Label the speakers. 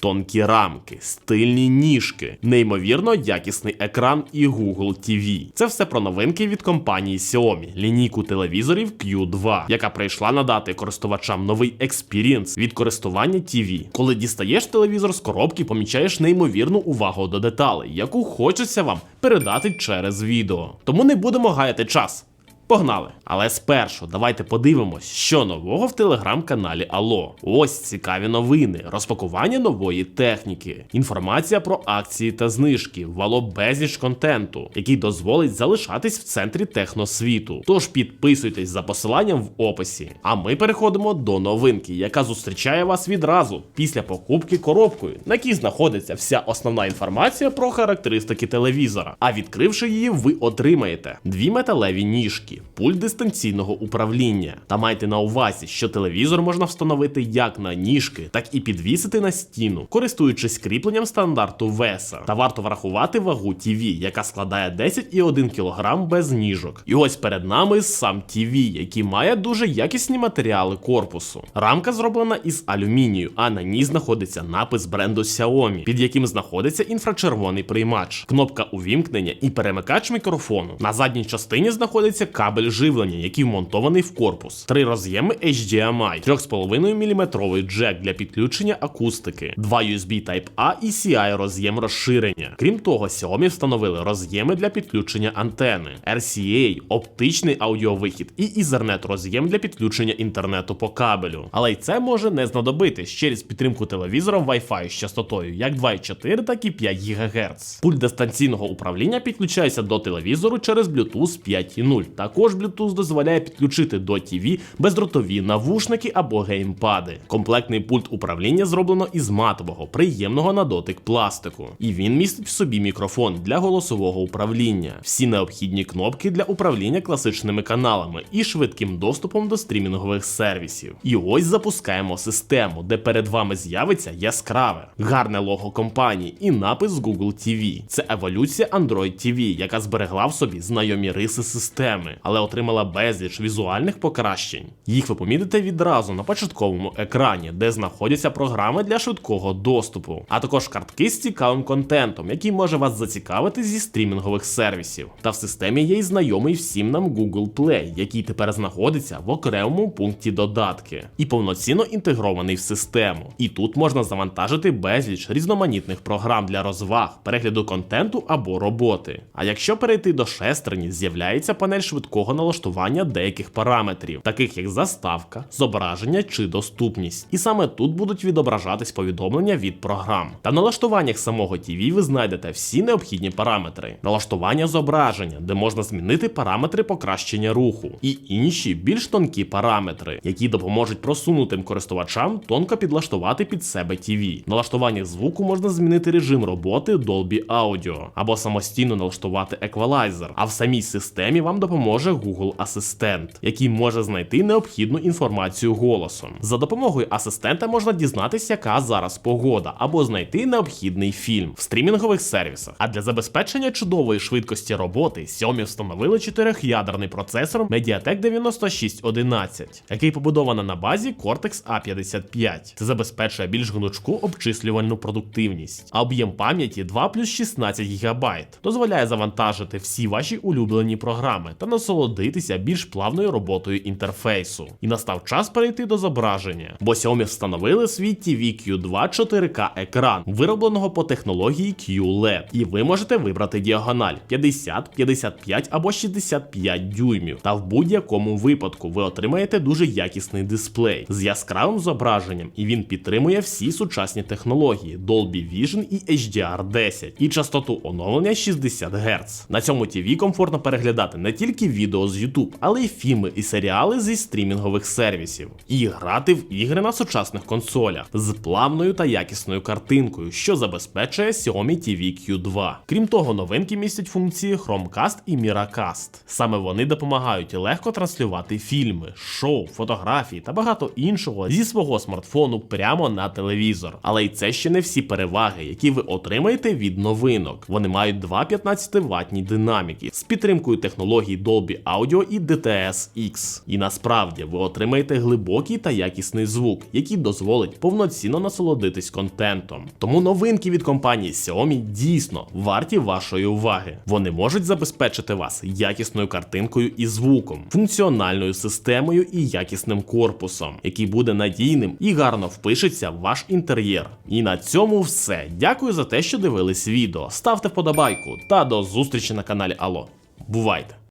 Speaker 1: Тонкі рамки, стильні ніжки, неймовірно якісний екран і Google TV. Це все про новинки від компанії Xiaomi, лінійку телевізорів Q2, яка прийшла надати користувачам новий експірієнс від користування TV. Коли дістаєш телевізор з коробки, помічаєш неймовірну увагу до деталей, яку хочеться вам передати через відео. Тому не будемо гаяти час. Погнали! Але спершу давайте подивимось, що нового в телеграм-каналі Алло. Ось цікаві новини, розпакування нової техніки, інформація про акції та знижки, вало безліч контенту, який дозволить залишатись в центрі техносвіту. Тож підписуйтесь за посиланням в описі. А ми переходимо до новинки, яка зустрічає вас відразу після покупки коробкою, на якій знаходиться вся основна інформація про характеристики телевізора. А відкривши її, ви отримаєте дві металеві ніжки пульт дистанційного управління. Та майте на увазі, що телевізор можна встановити як на ніжки, так і підвісити на стіну, користуючись кріпленням стандарту веса. Та варто врахувати вагу TV, яка складає 10,1 кг без ніжок. І ось перед нами сам TV, який має дуже якісні матеріали корпусу. Рамка зроблена із алюмінію, а на ній знаходиться напис бренду Xiaomi, під яким знаходиться інфрачервоний приймач, кнопка увімкнення і перемикач мікрофону. На задній частині знаходиться кабель живлення, який вмонтований в корпус, три роз'єми HDMI, 3,5 мм джек для підключення акустики, два USB Type-A і CI роз'єм розширення. Крім того, Xiaomi встановили роз'єми для підключення антени, RCA, оптичний аудіовихід і Ethernet роз'єм для підключення інтернету по кабелю. Але й це може не знадобитись через підтримку телевізора Wi-Fi з частотою як 2,4, так і 5 ГГц. Пульт дистанційного управління підключається до телевізору через Bluetooth 5.0. Також Bluetooth дозволяє підключити до TV бездротові навушники або геймпади. Комплектний пульт управління зроблено із матового, приємного на дотик пластику. І він містить в собі мікрофон для голосового управління, всі необхідні кнопки для управління класичними каналами і швидким доступом до стрімінгових сервісів. І ось запускаємо систему, де перед вами з'явиться яскраве, гарне лого компанії і напис Google TV. Це еволюція Android TV, яка зберегла в собі знайомі риси системи, але отримала безліч візуальних покращень. Їх ви помітите відразу на початковому екрані, де знаходяться програми для швидкого доступу, а також картки з цікавим контентом, який може вас зацікавити зі стрімінгових сервісів. Та в системі є й знайомий всім нам Google Play, який тепер знаходиться в окремому пункті додатки і повноцінно інтегрований в систему. І тут можна завантажити безліч різноманітних програм для розваг, перегляду контенту або роботи. А якщо перейти до шестерні, з'являється панель швидкого налаштування деяких параметрів, таких як заставка, зображення чи доступність. І саме тут будуть відображатись повідомлення від програм. Та налаштуваннях самого TV ви знайдете всі необхідні параметри, налаштування зображення, де можна змінити параметри покращення руху, і інші більш тонкі параметри, які допоможуть просунутим користувачам тонко підлаштувати під себе TV. В налаштуваннях звуку можна змінити режим роботи Dolby Audio або самостійно налаштувати еквалайзер. А в самій системі вам допоможе Google Асистент, який може знайти необхідну інформацію голосом. За допомогою асистента можна дізнатися, яка зараз погода, або знайти необхідний фільм в стрімінгових сервісах. А для забезпечення чудової швидкості роботи Xiaomi встановили чотирьохядерний процесор Mediatek 9611, який побудований на базі Cortex A55. Це забезпечує більш гнучку обчислювальну продуктивність, а об'єм пам'яті 2 плюс 16 ГБ дозволяє завантажити всі ваші улюблені програми та насолодитися більш плавною роботою інтерфейсу. І настав час перейти до зображення, бо Xiaomi встановили свій TV Q2 4K екран, виробленого по технології QLED. І ви можете вибрати діагональ 50, 55 або 65 дюймів. Та в будь-якому випадку ви отримаєте дуже якісний дисплей з яскравим зображенням, і він підтримує всі сучасні технології Dolby Vision і HDR10, і частоту оновлення 60 Гц. На цьому TV комфортно переглядати не тільки відео з YouTube, але й фільми і серіали зі стрімінгових сервісів, і грати в ігри на сучасних консолях з плавною та якісною картинкою, що забезпечує Xiaomi TV Q2. Крім того, новинки містять функції Chromecast і Miracast. Саме вони допомагають легко транслювати фільми, шоу, фотографії та багато іншого зі свого смартфону прямо на телевізор. Але й це ще не всі переваги, які ви отримаєте від новинок. Вони мають два 15 ватні динаміки з підтримкою технологій Dolby Dolby Audio і DTS X. І насправді ви отримаєте глибокий та якісний звук, який дозволить повноцінно насолодитись контентом. Тому новинки від компанії Xiaomi дійсно варті вашої уваги. Вони можуть забезпечити вас якісною картинкою і звуком, функціональною системою і якісним корпусом, який буде надійним і гарно впишеться в ваш інтер'єр. І на цьому все. Дякую за те, що дивились відео. Ставте вподобайку та до зустрічі на каналі Алло. Бувайте!